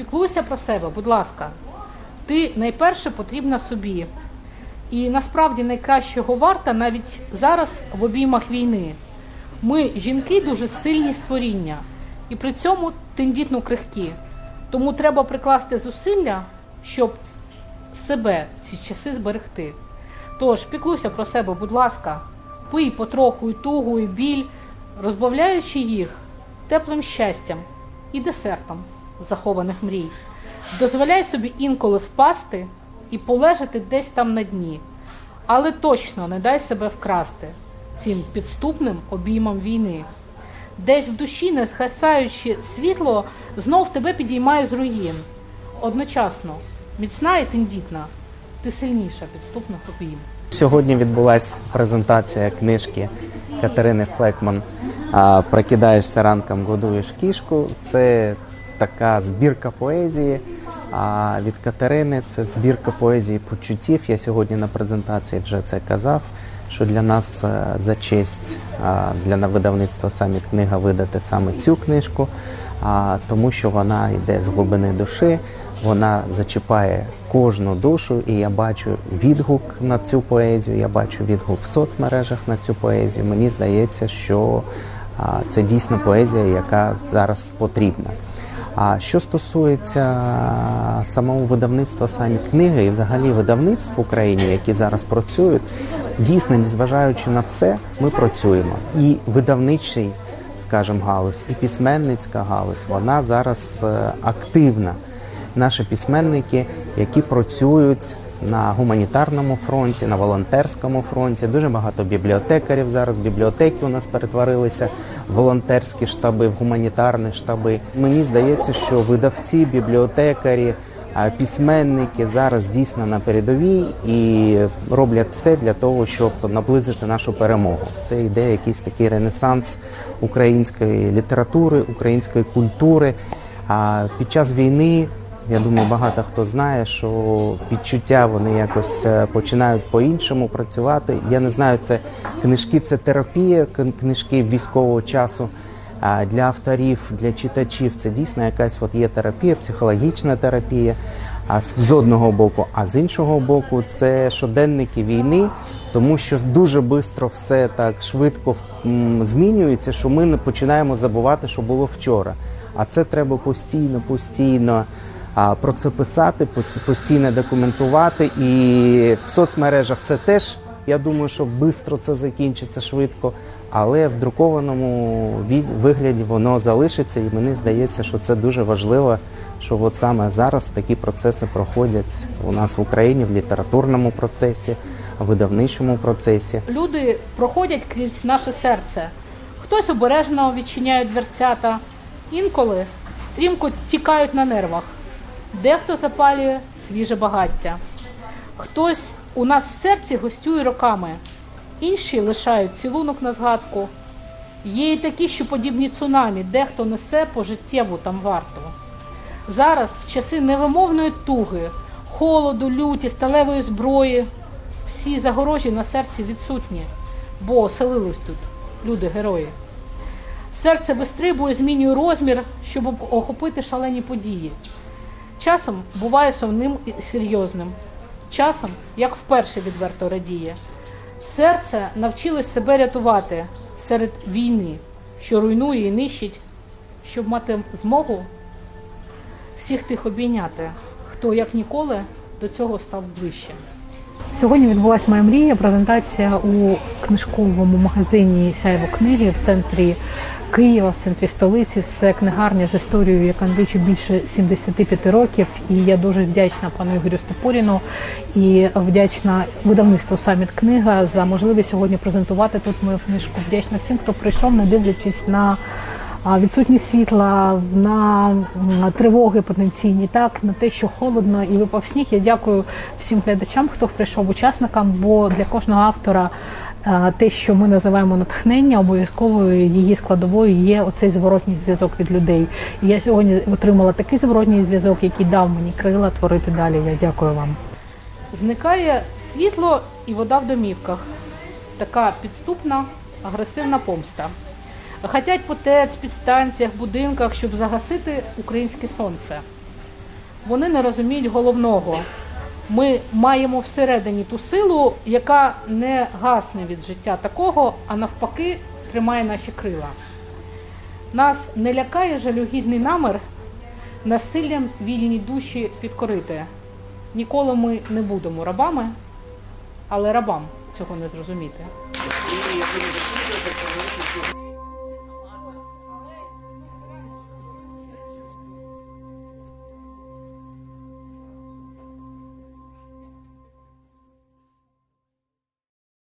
піклуйся про себе, будь ласка. Ти найперше потрібна собі. І насправді найкращого варта навіть зараз в обіймах війни. Ми, жінки, дуже сильні створіння і при цьому тендітно крихкі. Тому треба прикласти зусилля, щоб себе в ці часи зберегти. Тож піклуйся про себе, будь ласка, пий потроху і тугу, і біль, розбавляючи їх теплим щастям і десертом захованих мрій. Дозволяй собі інколи впасти і полежати десь там на дні, але точно не дай себе вкрасти цим підступним обіймам війни. Десь в душі, не згасаючи світло, знов тебе підіймає з руїн. Одночасно, міцна і тендітна, ти сильніша підступних обійм. Сьогодні відбулася презентація книжки Катерини Флекман Прокидаєшся ранком, годуєш кішку. Це така збірка поезії. А від Катерини це збірка поезії почуттів. Я сьогодні на презентації вже це казав. Що для нас е, за честь для на- видавництва самі книга видати саме цю книжку, тому що вона йде з глибини душі, вона зачіпає кожну душу, і я бачу відгук на цю поезію. Я бачу відгук в соцмережах на цю поезію. Мені здається, що це дійсно поезія, яка зараз потрібна. А що стосується самого видавництва самі книги і взагалі видавництв в Україні, які зараз працюють, дійсно, незважаючи на все, ми працюємо. І видавничий, скажімо, галузь, і письменницька галузь, вона зараз е, активна. Наші письменники, які працюють на гуманітарному фронті, на волонтерському фронті. Дуже багато бібліотекарів зараз. Бібліотеки у нас перетворилися в волонтерські штаби, в гуманітарні штаби. Мені здається, що видавці, бібліотекарі, письменники зараз дійсно на передовій і роблять все для того, щоб наблизити нашу перемогу. Це йде якийсь такий ренесанс української літератури, української культури. А під час війни я думаю, багато хто знає, що відчуття вони якось е, починають по-іншому працювати. Я не знаю, це книжки, це терапія, книжки військового часу. А для авторів, для читачів це дійсно якась от є терапія, психологічна терапія. А з одного боку, а з іншого боку, це щоденники війни, тому що дуже швидко все так швидко змінюється, що ми не починаємо забувати, що було вчора. А це треба постійно, постійно про це писати, постійно документувати. І в соцмережах це теж, я думаю, що швидко це закінчиться швидко. Але в друкованому вигляді воно залишиться, і мені здається, що це дуже важливо, що от саме зараз такі процеси проходять у нас в Україні в літературному процесі, в видавничому процесі. Люди проходять крізь наше серце. Хтось обережно відчиняє дверцята, інколи стрімко тікають на нервах. Дехто запалює свіже багаття. Хтось у нас в серці гостює роками, інші лишають цілунок на згадку. Є і такі, що подібні цунамі, дехто несе пожиттєву там варту. Зараз, в часи невимовної туги, холоду, люті, сталевої зброї, всі загорожі на серці відсутні, бо оселились тут люди-герої. Серце вистрибує, змінює розмір, щоб охопити шалені події. Часом буває сумним і серйозним, часом, як вперше відверто радіє. Серце навчилось себе рятувати серед війни, що руйнує і нищить, щоб мати змогу всіх тих обійняти, хто як ніколи до цього став ближче. Сьогодні відбулася моя мрія. Презентація у книжковому магазині Сяйво книги в центрі Києва, в центрі столиці. Це книгарня з історією, яка налічує більше 75 років. І я дуже вдячна пану Ігорю Стопоріну і вдячна видавництву Саміт Книга за можливість сьогодні презентувати тут мою книжку. Вдячна всім, хто прийшов, не дивлячись на відсутність світла, на тривоги потенційні, так на те, що холодно і випав сніг. Я дякую всім глядачам, хто прийшов учасникам, бо для кожного автора те, що ми називаємо натхнення, обов'язковою її складовою є оцей зворотній зв'язок від людей. І я сьогодні отримала такий зворотній зв'язок, який дав мені крила творити далі. Я дякую вам. Зникає світло і вода в домівках. Така підступна, агресивна помста. Хотять по ТЕЦ, підстанціях, будинках, щоб загасити українське сонце. Вони не розуміють головного. Ми маємо всередині ту силу, яка не гасне від життя такого, а навпаки тримає наші крила. Нас не лякає жалюгідний намір насиллям вільні душі підкорити. Ніколи ми не будемо рабами, але рабам цього не зрозуміти.